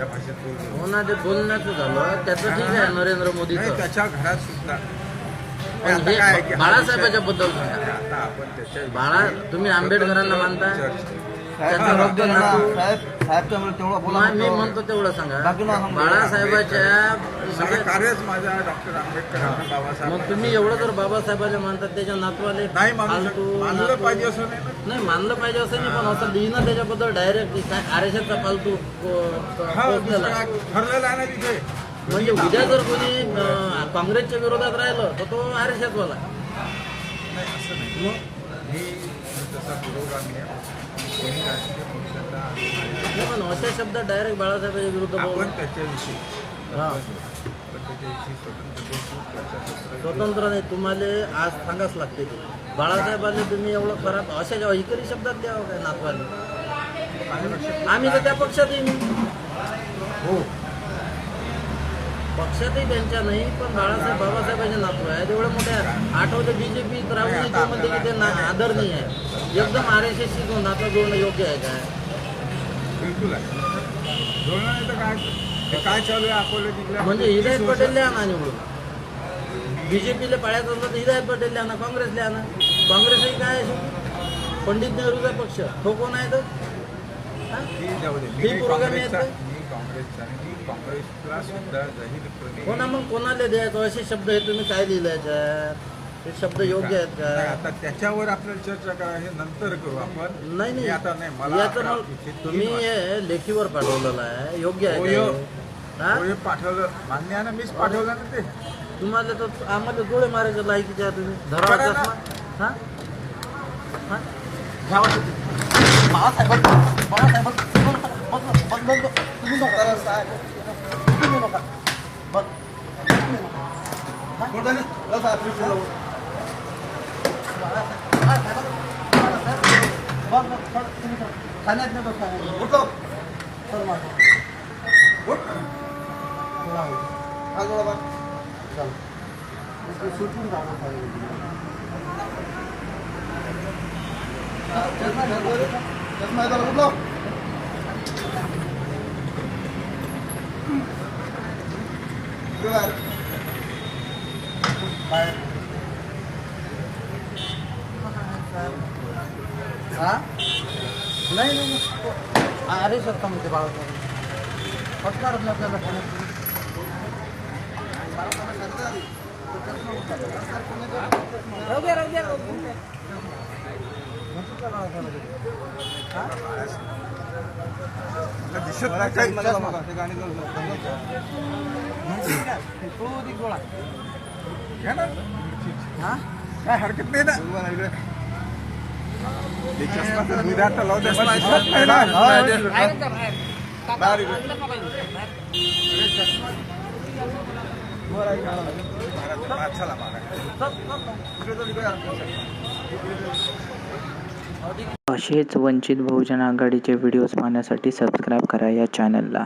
ना ते बोलण्याचं झालं. त्याचं ठीक आहे नरेंद्र नाही मोदीचं त्याच्या घरात सुद्धा. पण आता हे काय आहे की बाळासाहेबाच्या हा बद्दल विषय- सांगा. आता आपण त्याच्या बाळा तुम्ही आंबेडकरांना मानता चर्चा- त्याचा रद्द नातू साहेब साहेब त्यामुळे तेवढं बोला मा- म्हणतो. तेवढं सांगा. बाकी ना सांगा. बाळासाहेबाच्या सगळं सगळ्या- कार्यच माझ्या डॉक्टर आंबेडकर बाबासाहेब मग तुम्ही एवढं जर बाबासाहेबाला मानतात त्याच्या नातवाले. नाही मानू फालतू, शकत. मानलं नातू- पाहिजे असं नाही ना. नाही मानलं पाहिजे असं नाही पण असं लिहिणं त्याच्याबद्दल डायरेक्ट काय आरएसएसचा फालतू हा दुसरा ठरलेला आहे ना तिथे. म्हणजे उद्या जर कोणी अं, काँग्रेसच्या विरोधात राहिलं तर तो आर एस वाला नाही असं नाही. मग? मी तसा पुरोगामी आहे पण अशा शब्दात डायरेक्ट बाळासाहेबांच्या विरुद्ध आपण त्याच्याविषयी. हा. आपण त्याच्याविषयी स्वतंत्र नाही तुम्हाला आज सांगाच लागते. बाळासाहेबांनी तुम्ही एवढं खराब अशा जेव्हा इकरी शब्दात द्यावं काय नातवाने? आम्ही तर त्या पक्षातही नाही हो. पक्षातही त्यांच्या नाही पण बाळासाहेब बाबासाहेबांचे नातू आहे तेवढे मोठे. आठवते बीजेपी राहुल म्हणते की ते ना- आदरणीय आहे. एकदम आर एस एसशी नातं जोडणं योग्य आहे काय? बिलकुल आहे. नाही तर काय? काय चालू आहे? अकोला जिल्ह्यात म्हणजे हिदायत पटेल लिहा ना निवडून. बीजेपीला पाळ्यात असलं तर हिदायत पटेल लिहा ना काँग्रेस लिहा ना काँग्रेसही काय? पंडित नेहरूचा पक्ष. तो कोण आहे तर हा? ही कोणा मग कोणाला द्यायचं? असे शब्द हे तुम्ही काय लिहिलं याच्यात ते शब्द योग्य आहेत नाही, का? आता त्याच्यावर आपल्याला चर्चा करा हे नंतर करू आपण. नाही मी आता नाही नाही मला याचं अकरा- मग तुम्ही हे लेखीवर पाठवलेलं आहे. योग्य आहे हो, का. हे? हा? हो, हे पाठवलं. मान्य आहे ना मीच पाठवलं ना ते. तुम्हाला तर आम्हाला डोळे मारायच्या लायकीचे आहे तुम्ही. धरावा. चष्मा. हा? हा? बाळासाहेब बघ बघ बघ बघ तुम्ही नका साहेब तुम्ही नका बघ कोण झाले नाही नाही नाही. अरे शकता म्हणते बाळासाहेब फटकारच नाही आपल्याला खाण्यात. राहू द्या, राहू द्या, दिसत नाही काही मला ते गाणी तो घ्या ना हा? काय हरकत नाही ना बघा चष्मा असेच वंचित बहुजन आघाडीचे व्हिडिओज पाहण्यासाठी सबस्क्राईब करा या चॅनलला